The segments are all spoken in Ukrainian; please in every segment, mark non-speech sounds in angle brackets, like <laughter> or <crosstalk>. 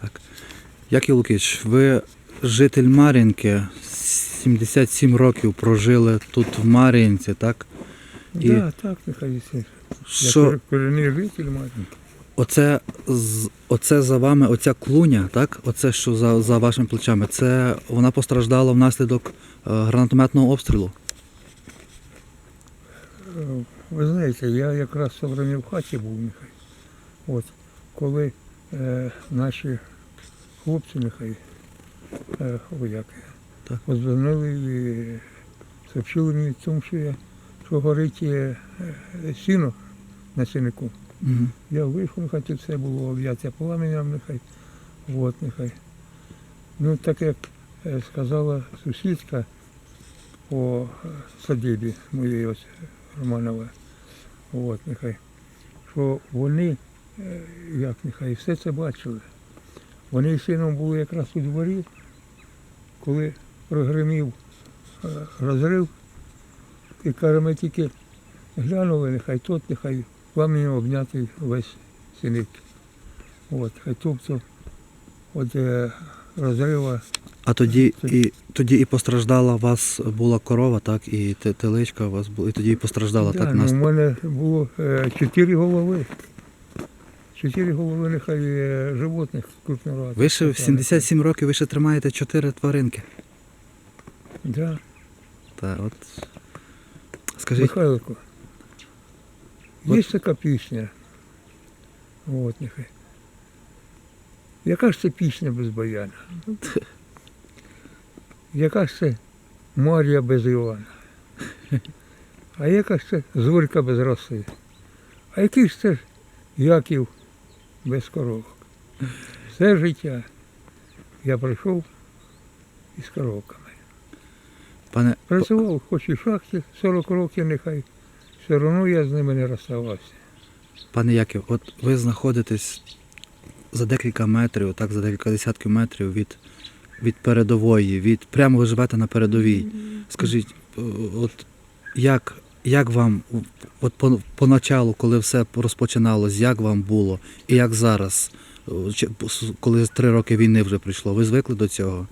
Так. Яків Лукич, ви житель Мар'їнки, 77 років прожили тут в Мар'їнці, так? І Да, так, нехай це. Я що кор- корінний житель маленький. оце, з- оце за вами, оця клуня, так? Оце, що за, за вашими плечами, це вона постраждала внаслідок е, гранатометного обстрілу. Е, Ви знаєте, я якраз все время в хаті був, нехай. От, коли наші хлопці, нехай, е, вояки, Так. подзвонили і сообщили мені в тому, що я що горить е, е, сіно на сінику. Угу. Я вийшов, нехай тут все було об'яття пламенем, нехай. От, нехай. Ну, так як е, сказала сусідка по е, садибі моєї ось Романова, от, нехай, що вони, е, як нехай, все це бачили. Вони з сином були якраз у дворі, коли прогримів е, розрив, і каже, ми тільки глянули, нехай тот, нехай пламенем обнятий весь синик. От, хай тобто от е, розрива А тоді і, тоді і постраждала у вас була корова, так, і теличка у вас була, і тоді і постраждала Да, так ну, нас. у мене було е, чотири голови. Чотири голови е, животних крупнорогатих. Ви ще в 77 років ви ще тримаєте чотири тваринки. Да. Та, от. Скажіть, Михайлику, є От- така пісня. От нехай. Яка ж це пісня без баяна? <laughs> Яка ж це Марія без Івана? А яка ж це Зорька без роси? А який ж це ж Яків без коровок? Все життя я пройшов із коровками. пане, Працював хоч і в шахті 40 років нехай, все одно я з ними не розставався. пане Яків, от ви знаходитесь за декілька метрів, так, за декілька десятків метрів від, від передової, від прямо ви живете на передовій. Скажіть, от як, як вам от по, поначалу, коли все розпочиналось, як вам було і як зараз, Е, коли три роки війни вже прийшло, ви звикли до цього?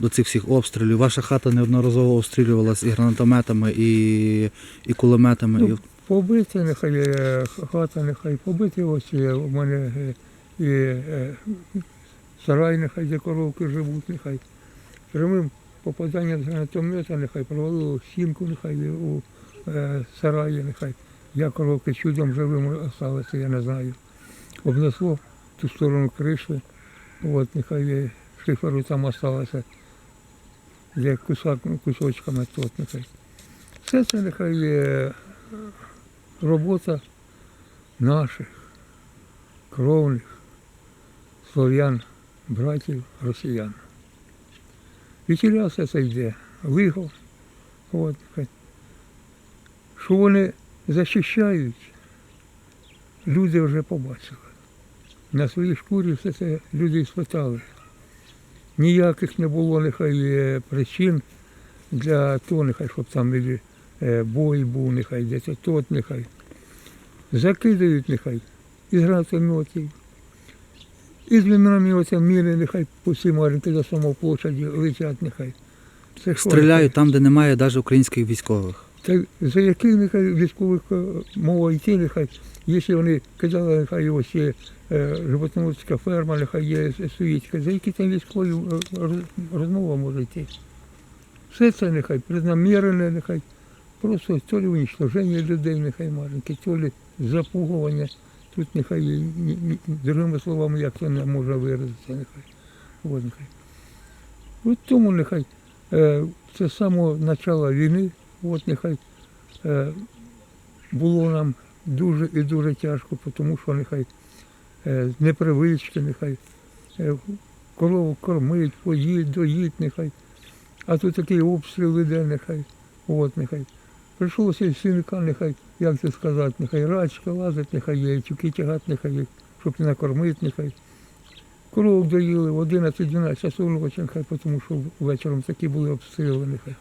До цих всіх обстрілів. Ваша хата неодноразово обстрілювалась і гранатометами, і, і кулеметами. Ну, і... Побити нехай е, хата, нехай побити ось у мене і е, сарай, нехай де коровки живуть, нехай. Прямим попаданням з гранатомета, нехай провалило стінку, нехай у е, сараї, нехай. Я коровки чудом живим залишилися, я не знаю. Обнесло ту сторону криші, от нехай е, шиферу там залишилося, де кусак, кусочками тут, нехай. Все це нехай є робота наших кровних слов'ян, братів, росіян. І це йде, лихо. От, що вони захищають, люди вже побачили. На своїй шкурі все це люди спитали. Ніяких не було нехай е, причин для того, нехай, щоб там е, бой був, нехай десь тот, нехай. Закидають нехай із гранатометів. Із мінометів міни, нехай по всій Мар'їнки до самого площаді летять, нехай. Це Стріляють там, де немає навіть українських військових. та за яких нехай військових е, мова йти, нехай, якщо вони казали, нехай ось є е, животноводська ферма, нехай є стоїть, за які там військові е, розмова може йти. Все це нехай преднамірене, нехай просто то ли уничтоження людей, нехай маленьке, то ли запугування. Тут нехай, ні- ні- другими словами, як це не може виразитися, нехай. От, нехай. От тому нехай е, це з самого початку війни, от нехай е, було нам дуже і дуже тяжко, тому що нехай е, непривички, нехай е, корову кормить, поїть, доїть, нехай. А тут такий обстріл іде, нехай. От нехай. Прийшлося із сіника, нехай, як це сказати, нехай рачка лазить, нехай є, тюки тягати, нехай, щоб не накормити, нехай. Коровок доїли в 11-12 часов ночі, нехай, тому що вечором такі були обстріли, нехай.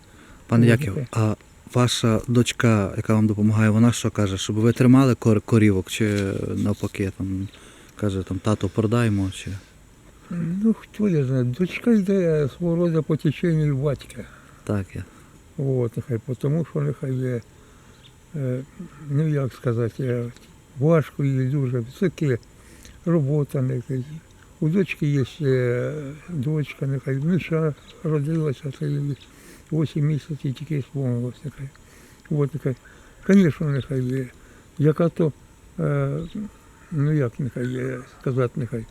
Пане Яків, а ваша дочка, яка вам допомагає, вона що каже, щоб ви тримали кор- корівок чи навпаки там каже там тато продаємо чи Ну, хто я знаю, дочка йде свого роду по теченню батька. Так, я. От, нехай, тому що нехай є, е, ну як сказати, важко їй дуже, таке робота нехай. У дочки є дочка, нехай, внуча родилася, це їй 8 місяців тільки сповнилося. Нехай. От, нехай. Звісно, нехай є. Яка то, е, ну як нехай є, сказати, нехай,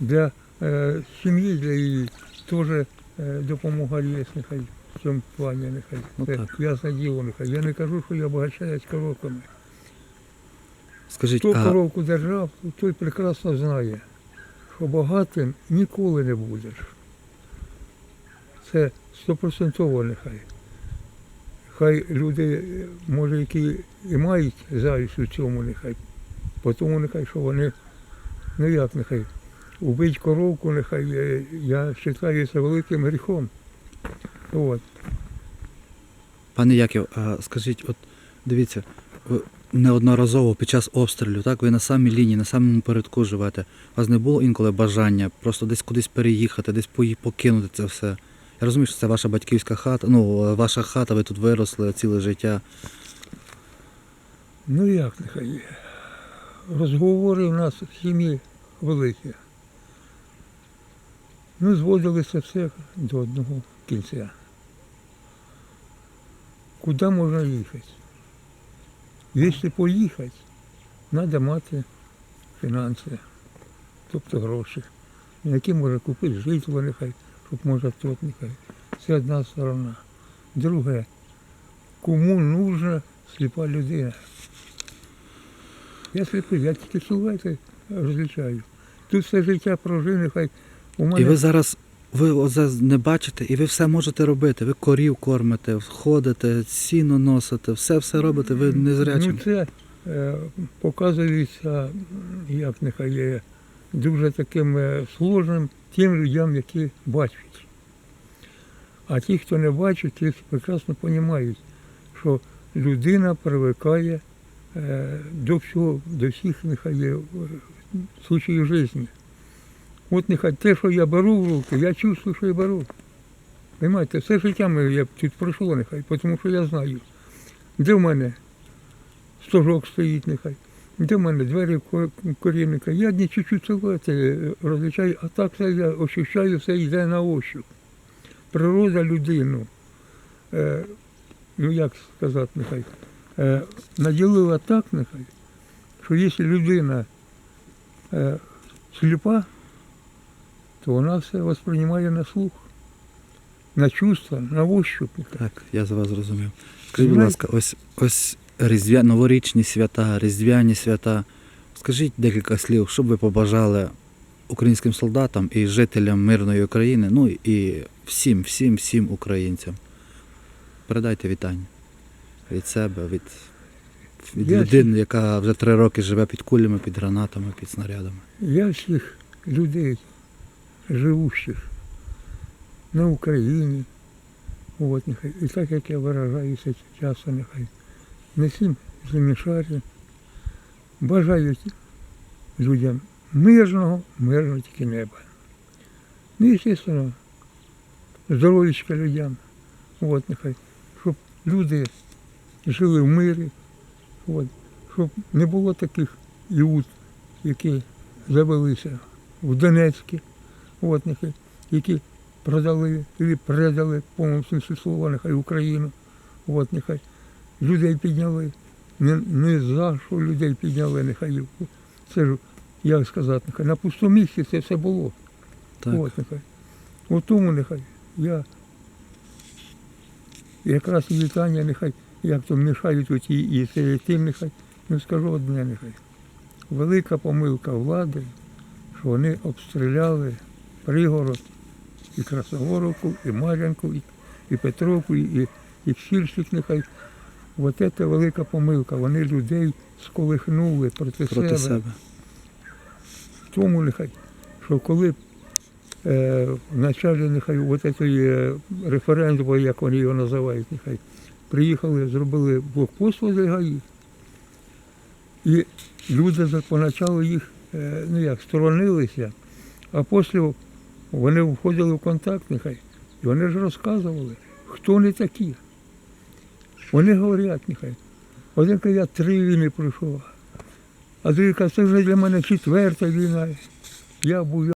для е, сім'ї, для її теж е, допомога є, нехай в цьому плані, нехай. Ну, Це так. ясне діло, нехай. Я не кажу, що я багачаюсь коровками. Скажіть, Хто а коровку держав, той прекрасно знає, що багатим ніколи не будеш. Це стопроцентово нехай. Хай люди, може, які і мають завість у цьому нехай, тому нехай, що вони, ну як нехай, убить коровку, нехай, я вважаю це великим гріхом. От. пане Яків, а скажіть, от дивіться, неодноразово під час обстрілю, так, ви на самій лінії, на самому передку живете. У вас не було інколи бажання просто десь кудись переїхати, десь покинути це все. Я розумію, що це ваша батьківська хата, ну, е, ваша хата, ви тут виросли ціле життя. Ну як нехай. Розговори у нас в сім'ї великі. Ну, зводилися все до одного кінця. Куди можна їхати? Якщо поїхати, треба мати фінанси, тобто гроші, на які можна купити житло нехай, щоб може тут нехай. Це одна сторона. Друге, кому нужна сліпа людина. Я сліпий, я тільки силуети розлічаю. Тут все життя прожив, нехай у мене І ви зараз ви оце не бачите, і ви все можете робити. Ви корів кормите, ходите, сіно носите, все все робите, ви не зрячі. Ну, це е, показується, як нехай є, дуже таким е, сложним тим людям, які бачать. А ті, хто не бачить, ті прекрасно розуміють, що людина привикає е, до всього, до всіх нехай є е, случаїв життя. От нехай те, що я беру в руки, я чувствую, що я беру. Понимаєте, все життя моє я тут пройшло нехай, тому що я знаю, де в мене стожок стоїть нехай. Де в мене двері корінника. Я не чуть-чуть це розлічаю, а так все я ощущаю, все йде на ощуп. Природа людину, е, ну як сказати, нехай, е, наділила так, нехай, що якщо людина е, сліпа, то вона все восприймає на слух, на чувства, на ощуп. Нехай. Так, я за вас зрозумів. Скажіть, будь ласка, ось ось різдвя, новорічні свята, різдвяні свята. Скажіть декілька слів, що б ви побажали українським солдатам і жителям мирної України, ну і всім, всім, всім українцям. Передайте вітання від себе, від, від Я людини, яка вже три роки живе під кулями, під гранатами, під снарядами. Я всіх людей, живущих на Україні, от, нехай, і так як я виражаюся часто, нехай, на всім землішарі, бажаю людям мирного, мирного тільки неба. Ну і, звісно, здоров'ячка людям, от, нехай, щоб люди жили в мирі, от, щоб не було таких іуд, які завелися в Донецьку, от, які продали і предали, в повному слова, нехай Україну. От, нехай людей підняли. Не, не за що людей підняли, нехай. Це ж, як сказати, нехай на пустому місці це все було. Так. От, нехай. От тому нехай я якраз і вітання, нехай, як то мішають оті і і тим, нехай, ну скажу одне, нехай. Велика помилка влади, що вони обстріляли Пригород, і Красногоровку, і Мар'янку, і, і Петровку, і, і Щірщик, нехай. От це велика помилка. Вони людей сколихнули проти, Проти себе. себе. Тому нехай, що коли е, в началі нехай от цієї референдуму, як вони його називають, нехай, приїхали, зробили блокпост возле ГАІ, і люди поначалу їх, е, ну як, сторонилися, А після вони входили в контакт, нехай, і вони ж розказували, хто вони такі. Вони говорять, нехай. Один каже, я три війни пройшов. А другий каже, це вже для мене четверта війна. Я був